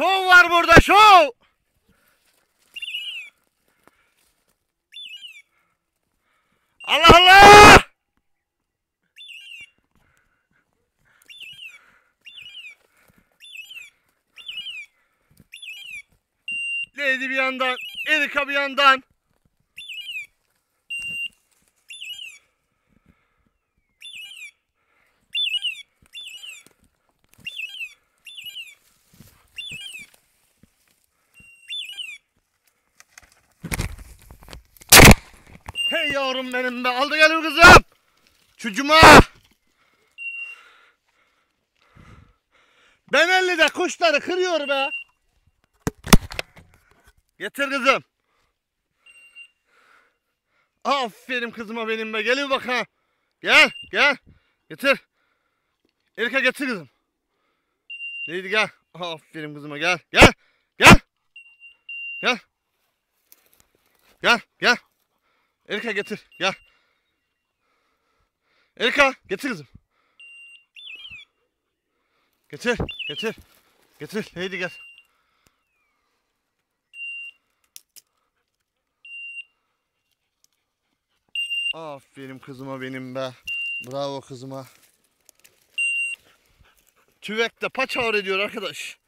Şov var burada şov. Allah Allah. Lady bir yandan, Erika bir yandan. Hey yavrum benim be. Aldı geliyor kızım. Çocuğuma. Ben de kuşları kırıyor be. Getir kızım. Aferin kızıma benim be. Geliyor bak ha. Gel gel. Getir. Erika getir kızım. Neydi gel. Aferin kızıma gel. Gel. Gel. Gel. Gel gel. Erika getir. Gel. Erika getir kızım. Getir. Getir. Getir. Lady gel. Aferin kızıma benim be. Bravo kızıma. Tüvek de paçavra ediyor arkadaş.